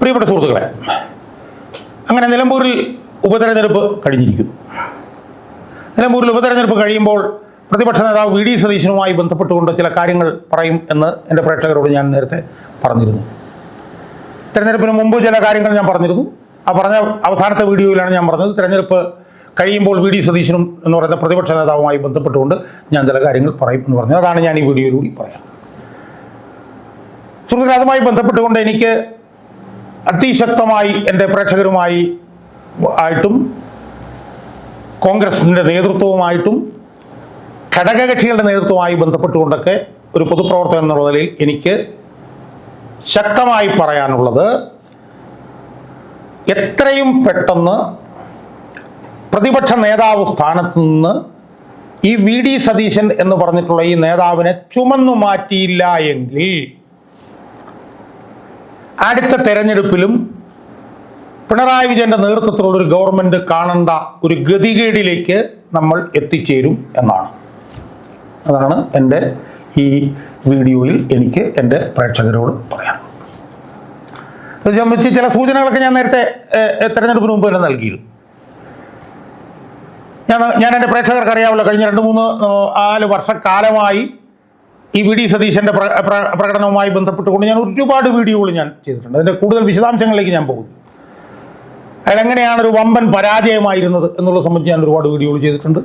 പ്രിയപ്പെട്ട സുഹൃത്തുക്കളെ അങ്ങനെ നിലമ്പൂരിൽ ഉപതെരഞ്ഞെടുപ്പ് കഴിഞ്ഞിരിക്കുന്നു. നിലമ്പൂരിൽ ഉപതെരഞ്ഞെടുപ്പ് കഴിയുമ്പോൾ പ്രതിപക്ഷ നേതാവ് വി ഡി സതീശനുമായി ബന്ധപ്പെട്ടുകൊണ്ട് ചില കാര്യങ്ങൾ പറയും എന്ന് എന്റെ പ്രേക്ഷകരോട് ഞാൻ നേരത്തെ പറഞ്ഞിരുന്നു. തെരഞ്ഞെടുപ്പിന് മുമ്പ് ചില കാര്യങ്ങൾ ഞാൻ പറഞ്ഞിരുന്നു. ആ പറഞ്ഞ അവസാനത്തെ വീഡിയോയിലാണ് ഞാൻ പറഞ്ഞത്. തെരഞ്ഞെടുപ്പ് കഴിയുമ്പോൾ വി ഡി സതീശനും എന്ന് പറയുന്ന പ്രതിപക്ഷ നേതാവുമായി ബന്ധപ്പെട്ടുകൊണ്ട് ഞാൻ ചില കാര്യങ്ങൾ പറയും എന്ന് പറഞ്ഞു. അതാണ് ഞാൻ ഈ വീഡിയോയിലൂടെ പറയാം. സുഹൃത്തുക്കളെ അതുമായി ബന്ധപ്പെട്ടുകൊണ്ട് എനിക്ക് അതിശക്തമായി എന്റെ പ്രേക്ഷകരുമായി ആയിട്ടും കോൺഗ്രസിന്റെ നേതൃത്വവുമായിട്ടും ഘടകകക്ഷികളുടെ നേതൃത്വവുമായി ബന്ധപ്പെട്ടുകൊണ്ടൊക്കെ ഒരു പൊതുപ്രവർത്തകൻ എന്നുള്ള നിലയിൽ എനിക്ക് ശക്തമായി പറയാനുള്ളത് എത്രയും പെട്ടെന്ന് പ്രതിപക്ഷ നേതാവ് സ്ഥാനത്ത് നിന്ന് ഈ വി ഡി സതീശൻ എന്ന് പറഞ്ഞിട്ടുള്ള ഈ നേതാവിനെ ചുമന്നു മാറ്റിയില്ല എങ്കിൽ അടുത്ത തെരഞ്ഞെടുപ്പിലും പിണറായി വിജയന്റെ നേതൃത്വത്തിലുള്ള ഒരു ഗവൺമെന്റ് കാണേണ്ട ഒരു ഗതികേടിലേക്ക് നമ്മൾ എത്തിച്ചേരും എന്നാണ്. അതാണ് എന്റെ ഈ വീഡിയോയിൽ എനിക്ക് എന്റെ പ്രേക്ഷകരോട് പറയാൻ സംബന്ധിച്ച് ചില സൂചനകളൊക്കെ ഞാൻ നേരത്തെ തെരഞ്ഞെടുപ്പിന് മുമ്പ് തന്നെ നൽകിയിരുന്നു. ഞാൻ ഞാൻ എന്റെ പ്രേക്ഷകർക്ക് അറിയാമല്ലോ കഴിഞ്ഞ രണ്ട് മൂന്ന് നാല് വർഷക്കാലമായി ഈ വി ഡി സതീശന്റെ പ്ര പ്ര- പ്രകടനവുമായി ബന്ധപ്പെട്ടുകൊണ്ട് ഞാൻ ഒരുപാട് വീഡിയോകൾ ഞാൻ ചെയ്തിട്ടുണ്ട്. അതിന്റെ കൂടുതൽ വിശദാംശങ്ങളിലേക്ക് ഞാൻ പോകുന്നു. അയാൾ എങ്ങനെയാണ് ഒരു വമ്പൻ പരാജയമായിരുന്നത് എന്നുള്ള സംബന്ധിച്ച് ഞാൻ ഒരുപാട് വീഡിയോകൾ ചെയ്തിട്ടുണ്ട്.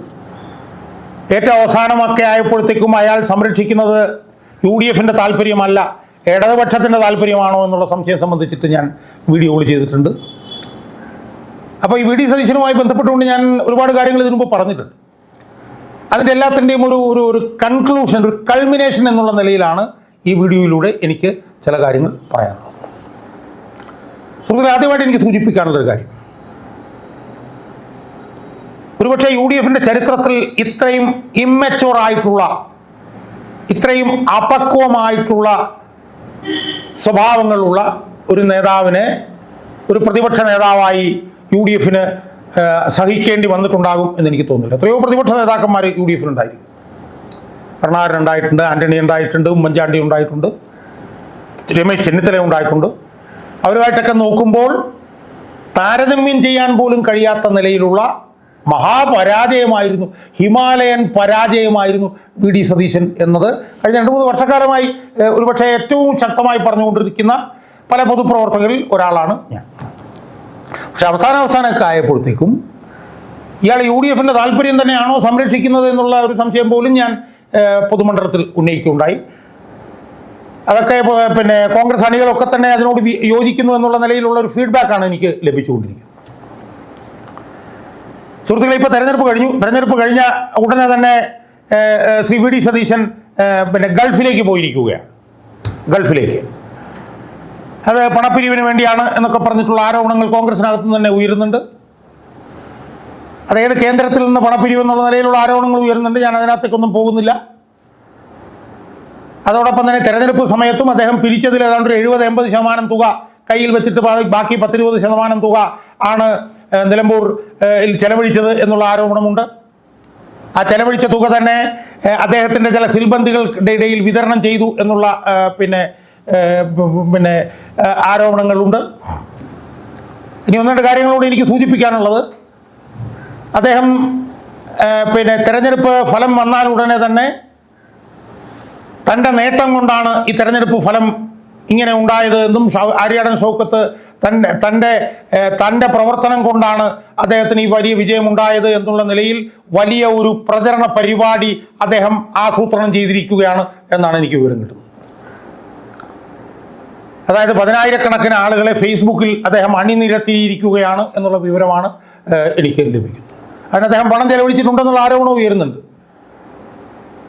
ഏറ്റവും അവസാനമൊക്കെ ആയപ്പോഴത്തേക്കും അയാൾ സംരക്ഷിക്കുന്നത് യു ഡി എഫിന്റെ താല്പര്യമല്ല ഇടതുപക്ഷത്തിന്റെ താല്പര്യമാണോ എന്നുള്ള സംശയം സംബന്ധിച്ചിട്ട് ഞാൻ വീഡിയോകൾ ചെയ്തിട്ടുണ്ട്. അപ്പോൾ ഈ വി ഡി സതീശനുമായി ബന്ധപ്പെട്ടുകൊണ്ട് ഞാൻ ഒരുപാട് കാര്യങ്ങൾ ഇതിനു പറഞ്ഞിട്ടുണ്ട്. അതിന്റെ എല്ലാത്തിന്റെയും ഒരു ഒരു ഒരു കൺക്ലൂഷൻ ഒരു കൾമിനേഷൻ എന്നുള്ള നിലയിലാണ് ഈ വീഡിയോയിലൂടെ എനിക്ക് ചില കാര്യങ്ങൾ പറയാനുള്ളത്. സുഹൃത്തുക്കളെ ആദ്യമായിട്ട് എനിക്ക് സൂചിപ്പിക്കാനുള്ളൊരു കാര്യം. ഒരുപക്ഷെ യു ഡി എഫിന്റെ ചരിത്രത്തിൽ ഇത്രയും ഇമ്മച്ചുവർ ആയിട്ടുള്ള ഇത്രയും അപക്വമായിട്ടുള്ള സ്വഭാവങ്ങളുള്ള ഒരു നേതാവിനെ ഒരു പ്രതിപക്ഷ നേതാവായി യു ഡി എഫിന് സഹിക്കേണ്ടി വന്നിട്ടുണ്ടാകും എന്ന് എനിക്ക് തോന്നുന്നില്ല. എത്രയോ പ്രതിപക്ഷ നേതാക്കന്മാർ യു ഡി എഫിനുണ്ടായിരിക്കും കരുണാകരൻ ഉണ്ടായിട്ടുണ്ട് ആന്റണി ഉണ്ടായിട്ടുണ്ട് ഉമ്മൻചാണ്ടി ഉണ്ടായിട്ടുണ്ട് രമേശ് ചെന്നിത്തല ഉണ്ടായിട്ടുണ്ട്. അവരുമായിട്ടൊക്കെ നോക്കുമ്പോൾ താരതമ്യം ചെയ്യാൻ പോലും കഴിയാത്ത നിലയിലുള്ള മഹാപരാജയമായിരുന്നു ഹിമാലയൻ പരാജയമായിരുന്നു വി ഡി സതീശൻ എന്നത്. കഴിഞ്ഞ രണ്ട് മൂന്ന് വർഷക്കാലമായി ഒരുപക്ഷെ ഏറ്റവും ശക്തമായി പറഞ്ഞുകൊണ്ടിരിക്കുന്ന പല പൊതുപ്രവർത്തകരിൽ ഒരാളാണ് ഞാൻ. പക്ഷെ അവസാന അവസാനമൊക്കെ ആയപ്പോഴത്തേക്കും ഇയാൾ യു ഡി എഫിന്റെ താല്പര്യം തന്നെയാണോ സംരക്ഷിക്കുന്നത് എന്നുള്ള ഒരു സംശയം പോലും ഞാൻ പൊതുമണ്ഡലത്തിൽ ഉന്നയിക്കുകയുണ്ടായി. അതൊക്കെ പിന്നെ കോൺഗ്രസ് അണികളൊക്കെ തന്നെ അതിനോട് യോജിക്കുന്നു എന്നുള്ള നിലയിലുള്ള ഒരു ഫീഡ്ബാക്കാണ് എനിക്ക് ലഭിച്ചുകൊണ്ടിരിക്കുന്നത്. സുഹൃത്തുക്കളെ ഇപ്പോൾ തെരഞ്ഞെടുപ്പ് കഴിഞ്ഞു. തെരഞ്ഞെടുപ്പ് കഴിഞ്ഞ ഉടനെ തന്നെ ശ്രീ വി ഡി സതീശൻ പിന്നെ ഗൾഫിലേക്ക് പോയിരിക്കുകയാണ്. ഗൾഫിലേക്ക്. അത് പണപ്പിരിവിന് വേണ്ടിയാണ് എന്നൊക്കെ പറഞ്ഞിട്ടുള്ള ആരോപണങ്ങൾ കോൺഗ്രസിനകത്ത് തന്നെ ഉയരുന്നുണ്ട്. അതായത് കേന്ദ്രത്തിൽ നിന്ന് പണപ്പിരിവ് എന്നുള്ള നിലയിലുള്ള ആരോപണങ്ങൾ ഉയരുന്നുണ്ട്. ഞാൻ അതിനകത്തേക്കൊന്നും പോകുന്നില്ല. അതോടൊപ്പം തന്നെ തെരഞ്ഞെടുപ്പ് സമയത്തും അദ്ദേഹം പിരിച്ചതിൽ ഏതാണ്ട് ഒരു എഴുപത് എൺപത് ശതമാനം തുക കയ്യിൽ വെച്ചിട്ട് ബാക്കി പത്തിരുപത് ശതമാനം തുക ആണ് നിലമ്പൂർ ചെലവഴിച്ചത് എന്നുള്ള ആരോപണമുണ്ട്. ആ ചെലവഴിച്ച തുക തന്നെ അദ്ദേഹത്തിന്റെ ചില ഇടയിൽ വിതരണം ചെയ്തു എന്നുള്ള പിന്നെ പിന്നെ ആരോപണങ്ങളുണ്ട്? ഇനി ഒന്ന് രണ്ട് കാര്യങ്ങളോട് എനിക്ക് സൂചിപ്പിക്കാനുള്ളത്. അദ്ദേഹം പിന്നെ തെരഞ്ഞെടുപ്പ് ഫലം വന്നാൽ ഉടനെ തന്നെ തന്റെ നേട്ടം കൊണ്ടാണ് ഈ തെരഞ്ഞെടുപ്പ് ഫലം ഇങ്ങനെ ഉണ്ടായത് എന്നും ആര്യാടൻ ഷൗക്കത്ത് തന്റെ തന്റെ തന്റെ പ്രവർത്തനം കൊണ്ടാണ് അദ്ദേഹത്തിന് ഈ വലിയ വിജയം ഉണ്ടായത് എന്നുള്ള നിലയിൽ വലിയ ഒരു പ്രചരണ പരിപാടി അദ്ദേഹം ആസൂത്രണം ചെയ്തിരിക്കുകയാണ് എന്നാണ് എനിക്ക് വിവരം കിട്ടുന്നത്. അതായത് പതിനായിരക്കണക്കിന് ആളുകളെ ഫേസ്ബുക്കിൽ അദ്ദേഹം അണിനിരത്തിയിരിക്കുകയാണ് എന്നുള്ള വിവരമാണ് എനിക്ക് ലഭിക്കുന്നത്. അതിന് അദ്ദേഹം പണം ചെലവഴിച്ചിട്ടുണ്ടെന്നുള്ള ആരോപണവും ഉയരുന്നുണ്ട്.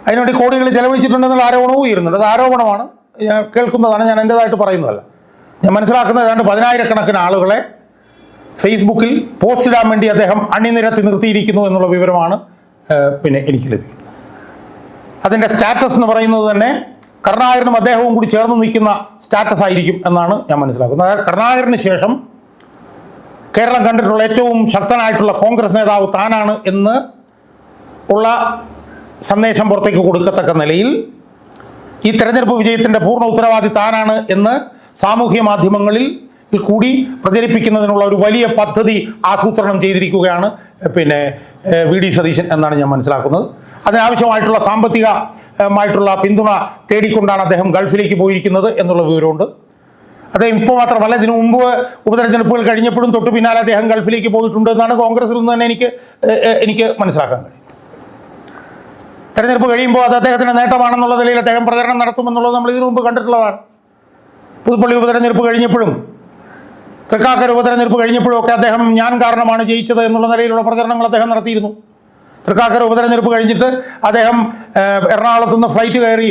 അതിനുവേണ്ടി കോടികൾ ചെലവഴിച്ചിട്ടുണ്ടെന്നുള്ള ആരോപണവും ഉയരുന്നുണ്ട്. അത് ആരോപണമാണ്. ഞാൻ കേൾക്കുന്നതാണ് ഞാൻ എന്റെതായിട്ട് പറയുന്നതല്ല. ഞാൻ മനസ്സിലാക്കുന്നത് ഏതാണ്ട് പതിനായിരക്കണക്കിന് ആളുകളെ ഫേസ്ബുക്കിൽ പോസ്റ്റ് ഇടാൻ വേണ്ടി അദ്ദേഹം അണിനിരത്തി നിർത്തിയിരിക്കുന്നു എന്നുള്ള വിവരമാണ് പിന്നെ എനിക്ക് ലഭിക്കുന്നത്. അതിന്റെ സ്റ്റാറ്റസ് എന്ന് പറയുന്നത് തന്നെ കരുണാകരനും അദ്ദേഹവും കൂടി ചേർന്ന് നിൽക്കുന്ന സ്റ്റാറ്റസ് ആയിരിക്കും എന്നാണ് ഞാൻ മനസ്സിലാക്കുന്നത്. കരുണാകരന് ശേഷം കേരളം കണ്ടിട്ടുള്ള ഏറ്റവും ശക്തനായിട്ടുള്ള കോൺഗ്രസ് നേതാവ് താനാണ് എന്ന് ഉള്ള സന്ദേശം പുറത്തേക്ക് കൊടുക്കത്തക്ക നിലയിൽ ഈ തെരഞ്ഞെടുപ്പ് വിജയത്തിന്റെ പൂർണ ഉത്തരവാദി താനാണ് എന്ന് സാമൂഹ്യ മാധ്യമങ്ങളിൽ കൂടി പ്രചരിപ്പിക്കുന്നതിനുള്ള ഒരു വലിയ പദ്ധതി ആസൂത്രണം ചെയ്തിരിക്കുകയാണ് പിന്നെ വി ഡി സതീശൻ എന്നാണ് ഞാൻ മനസ്സിലാക്കുന്നത്. അതിനാവശ്യമായിട്ടുള്ള സാമ്പത്തികമായിട്ടുള്ള പിന്തുണ തേടിക്കൊണ്ടാണ് അദ്ദേഹം ഗൾഫിലേക്ക് പോയിരിക്കുന്നത് എന്നുള്ള വിവരമുണ്ട്. അദ്ദേഹം ഇപ്പോൾ മാത്രമല്ല ഇതിനു മുമ്പ് ഉപതെരഞ്ഞെടുപ്പുകൾ കഴിഞ്ഞപ്പോഴും തൊട്ട് പിന്നാലെ അദ്ദേഹം ഗൾഫിലേക്ക് പോയിട്ടുണ്ട് എന്നാണ് കോൺഗ്രസിൽ നിന്ന് തന്നെ എനിക്ക് എനിക്ക് മനസ്സിലാക്കാൻ കഴിയും. തെരഞ്ഞെടുപ്പ് കഴിയുമ്പോൾ അത് അദ്ദേഹത്തിന്റെ നേട്ടമാണെന്നുള്ള നിലയിൽ അദ്ദേഹം പ്രചരണം നടത്തുമെന്നുള്ളത് നമ്മൾ ഇതിനു മുമ്പ് കണ്ടിട്ടുള്ളതാണ്. പുതുപ്പള്ളി ഉപതെരഞ്ഞെടുപ്പ് കഴിഞ്ഞപ്പോഴും തൃക്കാക്കര ഉപതെരഞ്ഞെടുപ്പ് കഴിഞ്ഞപ്പോഴും ഒക്കെ അദ്ദേഹം ഞാൻ കാരണമാണ് ജയിച്ചത് എന്നുള്ള നിലയിലുള്ള പ്രചരണങ്ങൾ അദ്ദേഹം നടത്തിയിരുന്നു. തൃക്കാക്കര ഉപതെരഞ്ഞെടുപ്പ് കഴിഞ്ഞിട്ട് അദ്ദേഹം എറണാകുളത്തു നിന്ന് ഫ്ലൈറ്റ് കയറി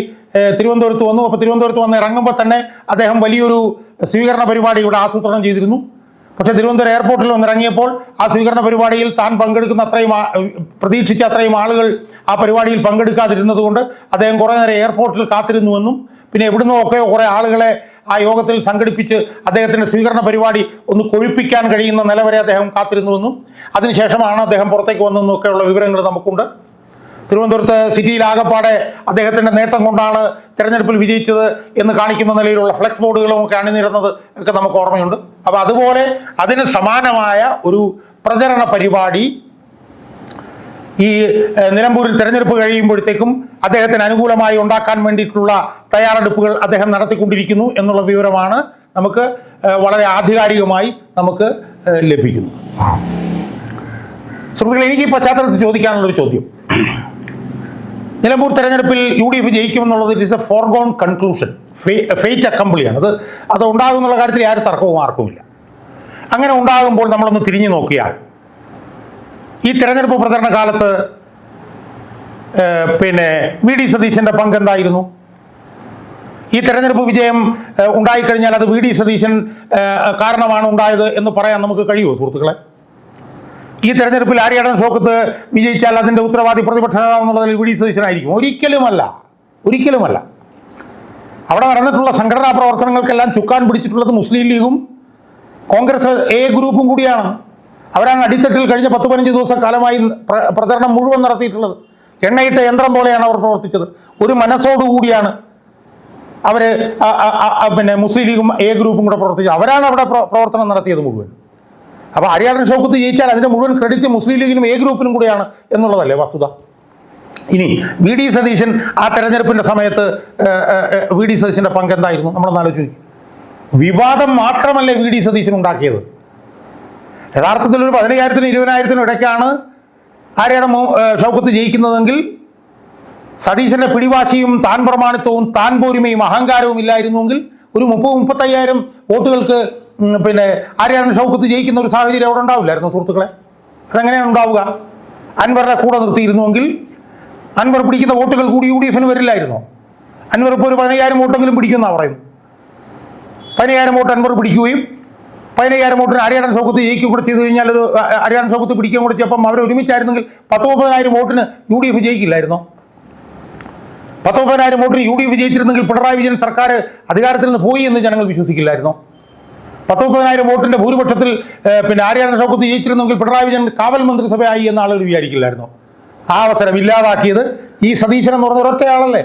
തിരുവനന്തപുരത്ത് വന്നു. അപ്പോൾ തിരുവനന്തപുരത്ത് വന്ന് ഇറങ്ങുമ്പോൾ തന്നെ അദ്ദേഹം വലിയൊരു സ്വീകരണ പരിപാടി ഇവിടെ ആസൂത്രണം ചെയ്തിരുന്നു. പക്ഷേ തിരുവനന്തപുരം എയർപോർട്ടിൽ വന്നിറങ്ങിയപ്പോൾ ആ സ്വീകരണ പരിപാടിയിൽ താൻ പങ്കെടുക്കുന്ന അത്രയും പ്രതീക്ഷിച്ച അത്രയും ആളുകൾ ആ പരിപാടിയിൽ പങ്കെടുക്കാതിരുന്നതുകൊണ്ട് അദ്ദേഹം കുറേ നേരം എയർപോർട്ടിൽ കാത്തിരുന്നുവെന്നും പിന്നെ എവിടുന്നോ ഒക്കെ കുറേ ആളുകളെ ആ യോഗത്തിൽ സംഘടിപ്പിച്ച് അദ്ദേഹത്തിന്റെ സ്വീകരണ പരിപാടി ഒന്ന് കൊഴിപ്പിക്കാൻ കഴിയുന്ന നില വരെ അദ്ദേഹം കാത്തിരുന്നുവെന്നും അതിനുശേഷമാണ് അദ്ദേഹം പുറത്തേക്ക് വന്നതെന്നും ഒക്കെയുള്ള വിവരങ്ങൾ നമുക്കുണ്ട്. തിരുവനന്തപുരത്ത് സിറ്റിയിൽ ആകപ്പാടെ അദ്ദേഹത്തിന്റെ നേട്ടം കൊണ്ടാണ് തിരഞ്ഞെടുപ്പിൽ വിജയിച്ചത് എന്ന് കാണിക്കുന്ന നിലയിലുള്ള ഫ്ലെക്സ് ബോർഡുകളും ഒക്കെ അണിനിരുന്നത് ഒക്കെ നമുക്ക് ഓർമ്മയുണ്ട്. അപ്പോൾ അതുപോലെ അതിന് സമാനമായ ഒരു പ്രചരണ പരിപാടി ഈ നിലമ്പൂരിൽ തെരഞ്ഞെടുപ്പ് കഴിയുമ്പോഴത്തേക്കും അദ്ദേഹത്തിന് അനുകൂലമായി ഉണ്ടാക്കാൻ വേണ്ടിയിട്ടുള്ള തയ്യാറെടുപ്പുകൾ അദ്ദേഹം നടത്തിക്കൊണ്ടിരിക്കുന്നു എന്നുള്ള വിവരമാണ് നമുക്ക് വളരെ ആധികാരികമായി നമുക്ക് ലഭിക്കുന്നു സുഹൃത്തുക്കളെ എനിക്ക് ഈ പശ്ചാത്തലത്തിൽ ചോദിക്കാനുള്ളൊരു ചോദ്യം. നിലമ്പൂർ തെരഞ്ഞെടുപ്പിൽ U D F ജയിക്കുമെന്നുള്ളത് it is a foregone conclusion fait അക്കംപ്ലിയാണ് അത് അത് ഉണ്ടാകുമെന്നുള്ള കാര്യത്തിൽ ആരും തർക്കവും ആർക്കുമില്ല. അങ്ങനെ ഉണ്ടാകുമ്പോൾ നമ്മളൊന്ന് തിരിഞ്ഞു നോക്കിയാൽ ഈ തെരഞ്ഞെടുപ്പ് പ്രചരണ കാലത്ത് പിന്നെ വി ഡി സതീശന്റെ പങ്ക് എന്തായിരുന്നു? ഈ തെരഞ്ഞെടുപ്പ് വിജയം ഉണ്ടായിക്കഴിഞ്ഞാൽ അത് വി ഡി സതീശൻ കാരണമാണ് ഉണ്ടായത് എന്ന് പറയാൻ നമുക്ക് കഴിയുമോ സുഹൃത്തുക്കളെ? ഈ തെരഞ്ഞെടുപ്പിൽ ആര്യാടൻ ഷോക്കത്ത് വിജയിച്ചാൽ അതിന്റെ ഉത്തരവാദി പ്രതിപക്ഷ നേതാവ് എന്നുള്ളതിൽ വി ഡി സതീശനായിരിക്കും. ഒരിക്കലുമല്ല ഒരിക്കലുമല്ല. അവിടെ നടന്നിട്ടുള്ള സംഘടനാ പ്രവർത്തനങ്ങൾക്കെല്ലാം ചുക്കാൻ പിടിച്ചിട്ടുള്ളത് മുസ്ലിം ലീഗും കോൺഗ്രസ് എ ഗ്രൂപ്പും കൂടിയാണ്. അവരാണ് അടിത്തട്ടിൽ കഴിഞ്ഞ പത്ത് പതിനഞ്ച് ദിവസം കാലമായി പ്ര- പ്രചരണം മുഴുവൻ നടത്തിയിട്ടുള്ളത്. എണ്ണയിട്ട യന്ത്രം പോലെയാണ് അവർ പ്രവർത്തിച്ചത്. ഒരു മനസ്സോടുകൂടിയാണ് അവർ പിന്നെ മുസ്ലിം ലീഗും എ ഗ്രൂപ്പും കൂടെ പ്രവർത്തിച്ചത്. അവരാണ് അവിടെ പ്രവർത്തനം നടത്തിയത് മുഴുവൻ. അപ്പോൾ ഹരിയാടൻ ഷോക്കത്ത് ജയിച്ചാൽ അതിന്റെ മുഴുവൻ ക്രെഡിറ്റ് മുസ്ലിം ലീഗിനും എ ഗ്രൂപ്പിനും കൂടെയാണ് എന്നുള്ളതല്ലേ വസ്തുത? ഇനി വി ഡി സതീശൻ ആ തെരഞ്ഞെടുപ്പിന്റെ സമയത്ത് വി ഡി സതീശന്റെ പങ്ക് എന്തായിരുന്നു നമ്മളൊന്ന് ആലോചിക്കും വിവാദം മാത്രമല്ലേ വി ഡി സതീശൻ ഉണ്ടാക്കിയത്? യഥാർത്ഥത്തിൽ ഒരു പതിനയ്യായിരത്തിനും ഇരുപതിനായിരത്തിനും ഇടയ്ക്കാണ് ആരെയാണ് ഷൗക്കത്ത് ജയിക്കുന്നതെങ്കിൽ സതീശന്റെ പിടിവാശിയും താൻ പ്രമാണിത്വവും താൻ പോരുമയും അഹങ്കാരവും ഇല്ലായിരുന്നുവെങ്കിൽ ഒരു മുപ്പത് മുപ്പത്തയ്യായിരം വോട്ടുകൾക്ക് പിന്നെ ആര്യാണ് ഷൗക്കത്ത് ജയിക്കുന്ന ഒരു സാഹചര്യം അവിടെ ഉണ്ടാവില്ലായിരുന്നു സുഹൃത്തുക്കളെ? അതെങ്ങനെയാണ് ഉണ്ടാവുക? അൻവറിനെ കൂടെ നിർത്തിയിരുന്നുവെങ്കിൽ അൻവർ പിടിക്കുന്ന വോട്ടുകൾ കൂടി യു ഡി എഫിന് വരില്ലായിരുന്നു? അൻവർ ഇപ്പോൾ ഒരു പതിനയ്യായിരം വോട്ടെങ്കിലും പിടിക്കുമെന്നാണ് പറയുന്നത്. പതിനയ്യായിരം വോട്ട് അൻവർ പിടിക്കുകയും പതിനയ്യായിരം വോട്ടിന് അരിയാടൻ ഷൗക്കത്ത് ജയിക്കുക കൂടെ ചെയ്തു കഴിഞ്ഞാൽ ഒരു അരിയാടൻ ഷൗക്കത്ത് പിടിക്കുകയും കൂടെ ചെയ്യപ്പം അവർ ഒരുമിച്ചായിരുന്നെങ്കിൽ പത്ത് മുപ്പതിനായിരം വോട്ടിന് യു ഡി എഫ് ജയിക്കില്ലായിരുന്നോ? പത്ത് മുപ്പതിനായിരം വോട്ടിന് യു ഡി എഫ് ജയിച്ചിരുന്നെങ്കിൽ പിണറായി വിജയൻ സർക്കാർ അധികാരത്തിൽ നിന്ന് പോയി എന്ന് ജനങ്ങൾ വിശ്വസിക്കില്ലായിരുന്നോ? പത്ത് മുപ്പതിനായിരം വോട്ടിന്റെ ഭൂരിപക്ഷത്തിൽ പിന്നെ ആര്യാടൻ ഷൗക്കത്ത് ജയിച്ചിരുന്നെങ്കിൽ പിണറായി വിജയൻ കാവൽ മന്ത്രിസഭയായി എന്ന ആളുകൾ വിചാരിക്കില്ലായിരുന്നോ? ആ അവസരം ഇല്ലാതാക്കിയത് ഈ സതീശൻ എന്ന് പറഞ്ഞ ഒരൊറ്റയാളല്ലേ?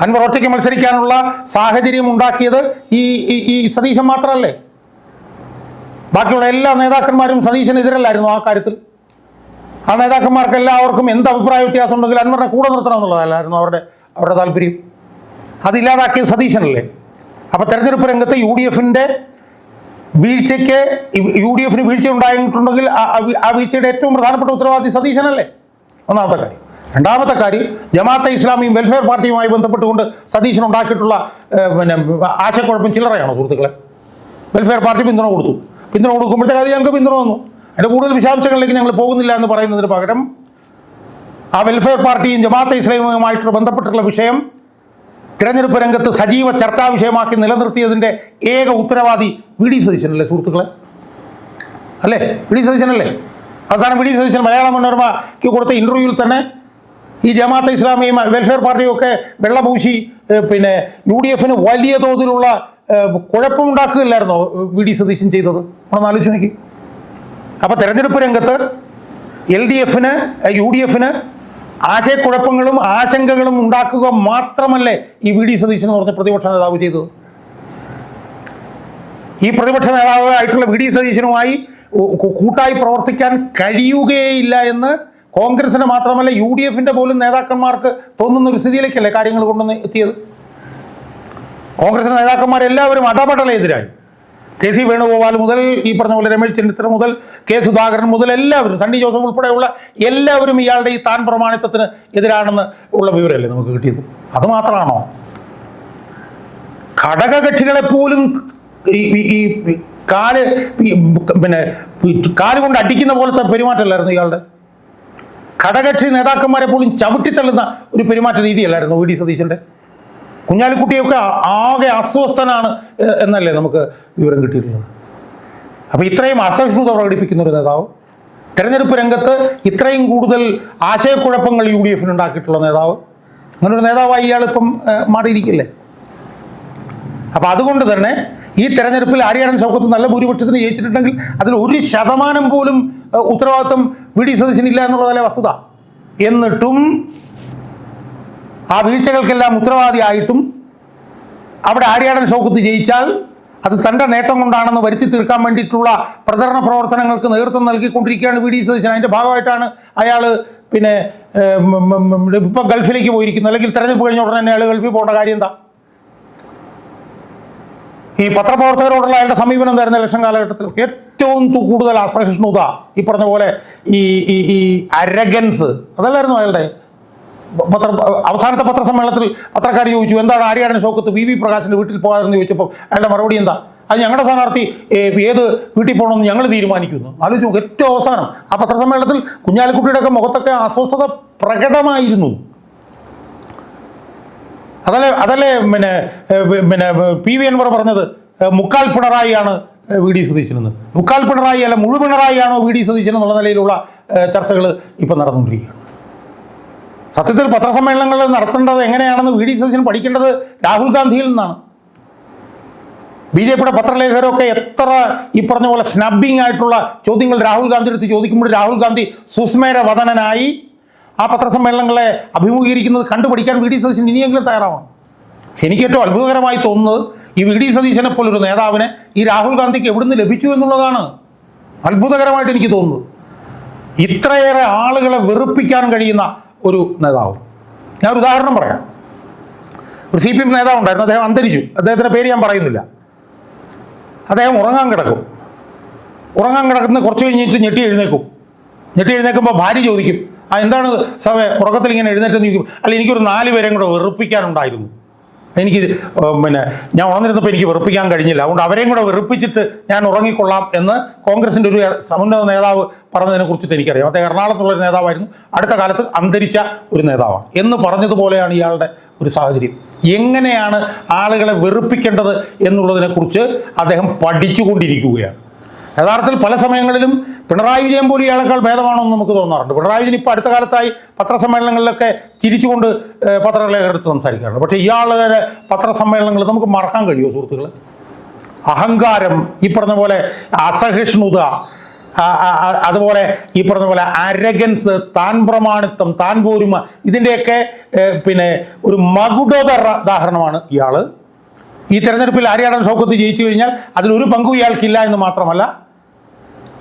അൻവർ ഒറ്റയ്ക്ക് മത്സരിക്കാനുള്ള സാഹചര്യം ഉണ്ടാക്കിയത് ഈ ഈ- സതീശൻ മാത്രമല്ലേ? ബാക്കിയുള്ള എല്ലാ നേതാക്കന്മാരും സതീശനെതിരല്ലായിരുന്നു ആ കാര്യത്തിൽ. ആ നേതാക്കന്മാർക്ക് എല്ലാവർക്കും എന്ത് അഭിപ്രായ വ്യത്യാസം ഉണ്ടെങ്കിൽ അൻവറിനെ കൂടെ നിർത്തണം എന്നുള്ളതല്ലായിരുന്നു അവരുടെ അവരുടെ താല്പര്യം. അതില്ലാതാക്കിയത് സതീശനല്ലേ? അപ്പോൾ തെരഞ്ഞെടുപ്പ് രംഗത്ത് യു ഡി എഫിന്റെ വീഴ്ചയ്ക്ക് യു ഡി എഫിന് വീഴ്ച ഉണ്ടായിട്ടുണ്ടെങ്കിൽ ആ വീഴ്ചയുടെ ഏറ്റവും പ്രധാനപ്പെട്ട ഉത്തരവാദി സതീശനല്ലേ? ഒന്നാമത്തെ കാര്യം. രണ്ടാമത്തെ കാര്യം ജമാഅത്തെ ഇസ്ലാമിയും വെൽഫെയർ പാർട്ടിയുമായി ബന്ധപ്പെട്ടുകൊണ്ട് സതീശൻ ഉണ്ടാക്കിയിട്ടുള്ള പിന്നെ ആശയക്കുഴപ്പം ചില്ലറയാണോ സുഹൃത്തുക്കളെ. വെൽഫെയർ പാർട്ടി പിന്തുണ കൊടുത്തു. പിന്തുണ കൊടുക്കുമ്പോഴത്തേക്ക് അത് ഞങ്ങൾക്ക് പിന്തുണ വന്നു. അതിന്റെ കൂടുതൽ വിശദാംശങ്ങളിലേക്ക് ഞങ്ങൾ പോകുന്നില്ല എന്ന് പറയുന്നതിന് പകരം ആ വെൽഫെയർ പാർട്ടിയും ജമാഅത്തെ ഇസ്ലാമിയുമായിട്ട് ബന്ധപ്പെട്ടിട്ടുള്ള വിഷയം തിരഞ്ഞെടുപ്പ് രംഗത്ത് സജീവ ചർച്ചാ വിഷയമാക്കി നിലനിർത്തിയതിന്റെ ഏക ഉത്തരവാദി വി ഡി സതീശനല്ലേ സുഹൃത്തുക്കളെ? അല്ലേ? വി ഡി സതീശനല്ലേ അവസാനം വി ഡി സതീശൻ മലയാള മനോരമയ്ക്ക് കൊടുത്ത ഇന്റർവ്യൂവിൽ തന്നെ ഈ ജമാഅത്തെ ഇസ്ലാമിയും വെൽഫെയർ പാർട്ടിയും ഒക്കെ വെള്ളപൂശി പിന്നെ യു ഡി എഫിന് വലിയ തോതിലുള്ള കുഴപ്പമുണ്ടാക്കുകയില്ലായിരുന്നോ വി ഡി സതീശൻ ചെയ്തത്? നമ്മളൊന്ന് ആലോചിച്ച് നോക്കി. അപ്പോൾ തെരഞ്ഞെടുപ്പ് രംഗത്ത് എൽ ഡി എഫിന് യു ഡി എഫിന് ആശയക്കുഴപ്പങ്ങളും ആശങ്കകളും ഉണ്ടാക്കുക മാത്രമല്ലേ ഈ വി ഡി സതീശൻ എന്ന് പറഞ്ഞ പ്രതിപക്ഷ നേതാവ് ചെയ്തത്? ഈ പ്രതിപക്ഷ നേതാവായിട്ടുള്ള വി ഡി സതീശനുമായി കൂട്ടായി പ്രവർത്തിക്കാൻ കഴിയുകയില്ല എന്ന് കോൺഗ്രസിന് മാത്രമല്ല യു ഡി എഫിന്റെ പോലും നേതാക്കന്മാർക്ക് തോന്നുന്ന ഒരു സ്ഥിതിയിലേക്കല്ലേ കാര്യങ്ങൾ കൊണ്ടുവന്ന് എത്തിയത്? കോൺഗ്രസിന്റെ നേതാക്കന്മാരെല്ലാവരും അടപടലെതിരായി. കെ സി വേണുഗോപാൽ മുതൽ ഈ പറഞ്ഞ പോലെ രമേശ് ചെന്നിത്തല മുതൽ കെ സുധാകരൻ മുതൽ എല്ലാവരും സണ്ണി ജോസഫ് ഉൾപ്പെടെയുള്ള എല്ലാവരും ഇയാളുടെ ഈ താൻ പ്രമാണിത്വത്തിന് എതിരാണെന്ന് ഉള്ള വിവരമല്ലേ നമുക്ക് കിട്ടിയത്? അത് മാത്രമാണോ? ഘടകകക്ഷികളെ പോലും ഈ കാൽ പിന്നെ കാൽ കൊണ്ട് അടിക്കുന്ന പോലത്തെ പെരുമാറ്റമല്ലായിരുന്നു ഇയാളുടെ? ഘടകകക്ഷി നേതാക്കന്മാരെ പോലും ചവിട്ടിത്തള്ളുന്ന ഒരു പെരുമാറ്റ രീതിയല്ലായിരുന്നു വി ഡി സതീശന്റെ? കുഞ്ഞാലിക്കുട്ടിയൊക്കെ ആകെ അസ്വസ്ഥനാണ് എന്നല്ലേ നമുക്ക് വിവരം കിട്ടിയിട്ടുള്ളത്? അപ്പോൾ ഇത്രയും അസഹിഷ്ണുത പ്രകടിപ്പിക്കുന്ന ഒരു നേതാവ് തെരഞ്ഞെടുപ്പ് രംഗത്ത് ഇത്രയും കൂടുതൽ ആശയക്കുഴപ്പങ്ങൾ യു ഡി എഫിന് ഉണ്ടാക്കിയിട്ടുള്ള നേതാവ് അങ്ങനൊരു നേതാവായി ഇയാളിപ്പം മാറിയിരിക്കില്ലേ? അപ്പോൾ അതുകൊണ്ട് തന്നെ ഈ തെരഞ്ഞെടുപ്പിൽ ആര്യാടൻ ഷൗക്കത്ത് നല്ല ഭൂരിപക്ഷത്തിന് ജയിച്ചിട്ടുണ്ടെങ്കിൽ അതിൽ ഒരു ശതമാനം പോലും ഉത്തരവാദിത്വം വി ഡി സതീശനില്ല എന്നുള്ളതല്ലേ വസ്തുത എന്നിട്ടും ആ വീഴ്ചകൾക്കെല്ലാം ഉത്തരവാദിയായിട്ടും അവിടെ ആര്യാടൻ ഷൗക്കത്ത് ജയിച്ചാൽ അത് തന്റെ നേട്ടം കൊണ്ടാണെന്ന് വരുത്തി തീർക്കാൻ വേണ്ടിയിട്ടുള്ള പ്രചരണ പ്രവർത്തനങ്ങൾക്ക് നേതൃത്വം നൽകിക്കൊണ്ടിരിക്കുകയാണ് വി ഡി സതീശൻ അതിന്റെ ഭാഗമായിട്ടാണ് അയാൾ പിന്നെ ഇപ്പോൾ ഗൾഫിലേക്ക് പോയിരിക്കുന്നത് അല്ലെങ്കിൽ തെരഞ്ഞെടുപ്പ് കഴിഞ്ഞ ഉടനെ അയാൾ ഗൾഫിൽ പോകേണ്ട കാര്യം എന്താ ഈ പത്രപ്രവർത്തകരോടുള്ള അയാളുടെ സമീപനം എന്തായിരുന്നു ഇലക്ഷൻ കാലഘട്ടത്തിൽ? ഏറ്റവും കൂടുതൽ അസഹിഷ്ണുത ഈ പറഞ്ഞ പോലെ ഈ ഈ ഈ അരഗൻസ് അതല്ലായിരുന്നു അയാളുടെ? പത്ര അവസാനത്തെ പത്രസമ്മേളനത്തിൽ പത്രക്കാർ ചോദിച്ചു എന്താണ് ആര്യാടൻ ഷോക്കത്ത് വി വി പ്രകാശിന്റെ വീട്ടിൽ പോകാതെന്ന് ചോദിച്ചപ്പോൾ അയാളുടെ മറുപടി എന്താ? അത് ഞങ്ങളുടെ സ്ഥാനാർത്ഥി ഏത് വീട്ടിൽ പോകണമെന്ന് ഞങ്ങൾ തീരുമാനിക്കുന്നു. ആലോചിച്ച് ഏറ്റവും അവസാനം ആ പത്രസമ്മേളനത്തിൽ കുഞ്ഞാലിക്കുട്ടിയുടെ ഒക്കെ മുഖത്തൊക്കെ അസ്വസ്ഥത പ്രകടമായിരുന്നു. അതല്ലേ അതല്ലേ പിന്നെ പിന്നെ പി വി അൻവർ പറഞ്ഞത്? മുക്കാൽ പിണറായിയാണ് വി ഡി സതീശനെന്ന്. മുക്കാൽ പിണറായി അല്ല മുഴു പിണറായിയാണോ വി ഡി സതീശൻ എന്നുള്ള നിലയിലുള്ള ചർച്ചകൾ ഇപ്പം നടന്നുകൊണ്ടിരിക്കുകയാണ്. സത്യത്തിൽ പത്രസമ്മേളനങ്ങൾ നടത്തേണ്ടത് എങ്ങനെയാണെന്ന് വി ഡി സതീശൻ പഠിക്കേണ്ടത് രാഹുൽ ഗാന്ധിയിൽ നിന്നാണ്. ബി ജെ പിയുടെ പത്രലേഖകരൊക്കെ എത്ര ഈ പറഞ്ഞ പോലെ സ്നബിങ് ആയിട്ടുള്ള ചോദ്യങ്ങൾ രാഹുൽ ഗാന്ധി അടുത്ത് ചോദിക്കുമ്പോൾ രാഹുൽ ഗാന്ധി സുസ്മേര വദനനായി ആ പത്രസമ്മേളനങ്ങളെ അഭിമുഖീകരിക്കുന്നത് കണ്ടുപഠിക്കാൻ വി ഡി സതീശൻ ഇനിയെങ്കിലും തയ്യാറാവണം. എനിക്ക് ഏറ്റവും അത്ഭുതകരമായി തോന്നുന്നത് ഈ വി ഡി സതീശനെ പോലൊരു നേതാവിനെ ഈ രാഹുൽ ഗാന്ധിക്ക് എവിടുന്ന് ലഭിച്ചു എന്നുള്ളതാണ് അത്ഭുതകരമായിട്ട് എനിക്ക് തോന്നുന്നത്. ഇത്രയേറെ ആളുകളെ വെറുപ്പിക്കാൻ കഴിയുന്ന ഒരു നേതാവ്. ഞാൻ ഒരു ഉദാഹരണം പറയാം. ഒരു സി പി എം നേതാവ് ഉണ്ടായിരുന്നു അദ്ദേഹം അന്തരിച്ചു. അദ്ദേഹത്തിന്റെ പേര് ഞാൻ പറയുന്നില്ല. അദ്ദേഹം ഉറങ്ങാൻ കിടക്കും. ഉറങ്ങാൻ കിടക്കുന്ന കുറച്ച് കഴിഞ്ഞിട്ട് ഞെട്ടി എഴുന്നേക്കും. ഞെട്ടി എഴുന്നേക്കുമ്പോൾ ഭാര്യ ചോദിക്കും ആ എന്താണ് സഭ ഉറക്കത്തിൽ ഇങ്ങനെ എഴുന്നേറ്റ് നിൽക്കും. അല്ല എനിക്കൊരു നാല് പേരെയും കൂടെ വെറുപ്പിക്കാനുണ്ടായിരുന്നു. എനിക്ക് പിന്നെ ഞാൻ ഉണർന്നിരുന്നപ്പോൾ എനിക്ക് വെറുപ്പിക്കാൻ കഴിഞ്ഞില്ല. അതുകൊണ്ട് അവരെയും കൂടെ വെറുപ്പിച്ചിട്ട് ഞാൻ ഉറങ്ങിക്കൊള്ളാം എന്ന് കോൺഗ്രസിന്റെ ഒരു സമുന്നത നേതാവ് പറഞ്ഞതിനെ കുറിച്ചിട്ട് എനിക്കറിയാം. അദ്ദേഹം എറണാകുളത്തുള്ള ഒരു നേതാവായിരുന്നു. അടുത്ത കാലത്ത് അന്തരിച്ച ഒരു നേതാവാണ്. എന്ന് പറഞ്ഞതുപോലെയാണ് ഇയാളുടെ ഒരു സാഹചര്യം. എങ്ങനെയാണ് ആളുകളെ വെറുപ്പിക്കേണ്ടത് എന്നുള്ളതിനെക്കുറിച്ച് അദ്ദേഹം പഠിച്ചുകൊണ്ടിരിക്കുകയാണ്. യഥാർത്ഥത്തിൽ പല സമയങ്ങളിലും പിണറായി വിജയൻ പോലും ഇയാളെക്കാൾ ഭേദമാണോ എന്ന് നമുക്ക് തോന്നാറുണ്ട്. പിണറായി വിജയൻ ഇപ്പോൾ അടുത്ത കാലത്തായി പത്രസമ്മേളനങ്ങളിലൊക്കെ ചിരിച്ചുകൊണ്ട് പത്രലേഖകരെടുത്ത് സംസാരിക്കാറുണ്ട്. പക്ഷേ ഇയാളുടെ പത്രസമ്മേളനങ്ങൾ നമുക്ക് മറക്കാൻ കഴിയുമോ സുഹൃത്തുക്കൾ അഹങ്കാരം ഈ പറഞ്ഞ പോലെ അസഹിഷ്ണുത അതുപോലെ ഈ പറഞ്ഞ പോലെ അരഗൻസ് താൻ പ്രമാണിത്വം താൻ പോരുമ ഇതിന്റെയൊക്കെ പിന്നെ ഒരു മകുടോദാഹരണമാണ് ഇയാൾ ഈ തെരഞ്ഞെടുപ്പിൽ ആര്യാടൻ ഷൗക്കത്ത് ജയിച്ചു കഴിഞ്ഞാൽ അതിലൊരു പങ്കും ഇയാൾക്കില്ല എന്ന് മാത്രമല്ല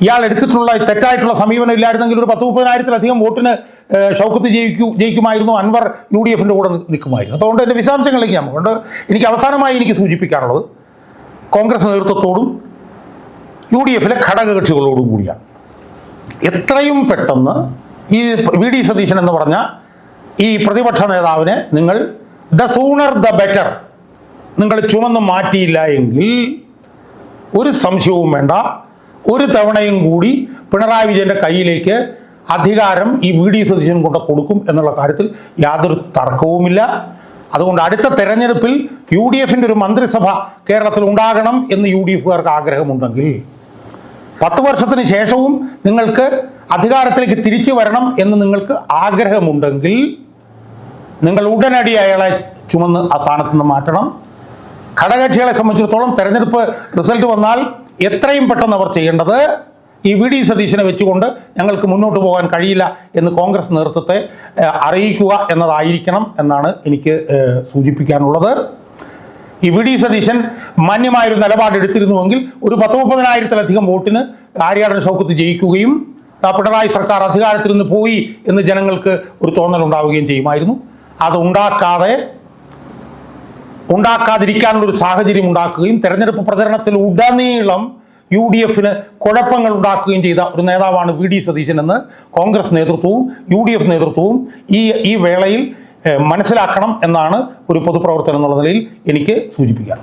ഇയാൾ എടുത്തിട്ടുള്ള തെറ്റായിട്ടുള്ള സമീപനം ഇല്ലായിരുന്നെങ്കിൽ ഒരു പത്ത് മുപ്പതിനായിരത്തിലധികം വോട്ടിന് ഷൗക്കത്ത് ജയിക്കൂ ജയിക്കുമായിരുന്നു അൻവർ യു ഡി എഫിന്റെ കൂടെ നിൽക്കുമായിരുന്നു. അതുകൊണ്ട് എന്റെ വിശദാംശങ്ങളിലേക്ക്. അതുകൊണ്ട് എനിക്ക് അവസാനമായി എനിക്ക് സൂചിപ്പിക്കാനുള്ളത് കോൺഗ്രസ് നേതൃത്വത്തോടും യു ഡി എഫിലെ ഘടകകക്ഷികളോടും കൂടിയാണ്. എത്രയും പെട്ടെന്ന് ഈ വി ഡി സതീശൻ എന്ന് പറഞ്ഞ ഈ പ്രതിപക്ഷ നേതാവിനെ നിങ്ങൾ ദ സൂണർ ദ ബെറ്റർ നിങ്ങൾ ചുമന്ന് മാറ്റിയില്ല എങ്കിൽ ഒരു സംശയവും വേണ്ട. ഒരു തവണയും കൂടി പിണറായി വിജയന്റെ കയ്യിലേക്ക് അധികാരം ഈ വി ഡി സതീശൻ കൊണ്ട് കൊടുക്കും എന്നുള്ള കാര്യത്തിൽ യാതൊരു തർക്കവുമില്ല. അതുകൊണ്ട് അടുത്ത തെരഞ്ഞെടുപ്പിൽ യു ഡി എഫിന്റെ ഒരു മന്ത്രിസഭ കേരളത്തിൽ ഉണ്ടാകണം എന്ന് യു ഡി എഫുകാർക്ക് ആഗ്രഹമുണ്ടെങ്കിൽ പത്ത് വർഷത്തിന് ശേഷവും നിങ്ങൾക്ക് അധികാരത്തിലേക്ക് തിരിച്ചു വരണം എന്ന് നിങ്ങൾക്ക് ആഗ്രഹമുണ്ടെങ്കിൽ നിങ്ങൾ ഉടനടി അയാളെ ചുമന്ന് ആ സ്ഥാനത്ത് നിന്ന് മാറ്റണം. ഘടകകക്ഷികളെ സംബന്ധിച്ചിടത്തോളം തെരഞ്ഞെടുപ്പ് റിസൾട്ട് വന്നാൽ എത്രയും പെട്ടെന്ന് അവർ ചെയ്യേണ്ടത് ഈ വി ഡി സതീശനെ വെച്ചുകൊണ്ട് ഞങ്ങൾക്ക് മുന്നോട്ട് പോകാൻ കഴിയില്ല എന്ന് കോൺഗ്രസ് നേതൃത്വത്തെ അറിയിക്കുക എന്നതായിരിക്കണം എന്നാണ് എനിക്ക് സൂചിപ്പിക്കാനുള്ളത്. ഈ വി ഡി സതീശൻ മാന്യമായൊരു നിലപാടെടുത്തിരുന്നുവെങ്കിൽ ഒരു പത്ത് മുപ്പതിനായിരത്തിലധികം വോട്ടിന് ആര്യാടൻ ഷൗക്കത്ത് ജയിക്കുകയും പിണറായി സർക്കാർ അധികാരത്തിൽ നിന്ന് പോയി എന്ന് ജനങ്ങൾക്ക് ഒരു തോന്നൽ ഉണ്ടാവുകയും ചെയ്യുമായിരുന്നു. അത് ഉണ്ടാക്കാതെ ഉണ്ടാക്കാതിരിക്കാനുള്ള ഒരു സാഹചര്യം ഉണ്ടാക്കുകയും തെരഞ്ഞെടുപ്പ് പ്രചരണത്തിൽ ഉടനീളം യു ഡി എഫിന് കുഴപ്പങ്ങൾ ഉണ്ടാക്കുകയും ചെയ്ത ഒരു നേതാവാണ് വി ഡി സതീശൻ എന്ന് കോൺഗ്രസ് നേതൃത്വവും യു ഡി എഫ് നേതൃത്വവും ഈ ഈ വേളയിൽ മനസ്സിലാക്കണം എന്നാണ് ഒരു പൊതുപ്രവർത്തനം എന്നുള്ള നിലയിൽ എനിക്ക് സൂചിപ്പിക്കാൻ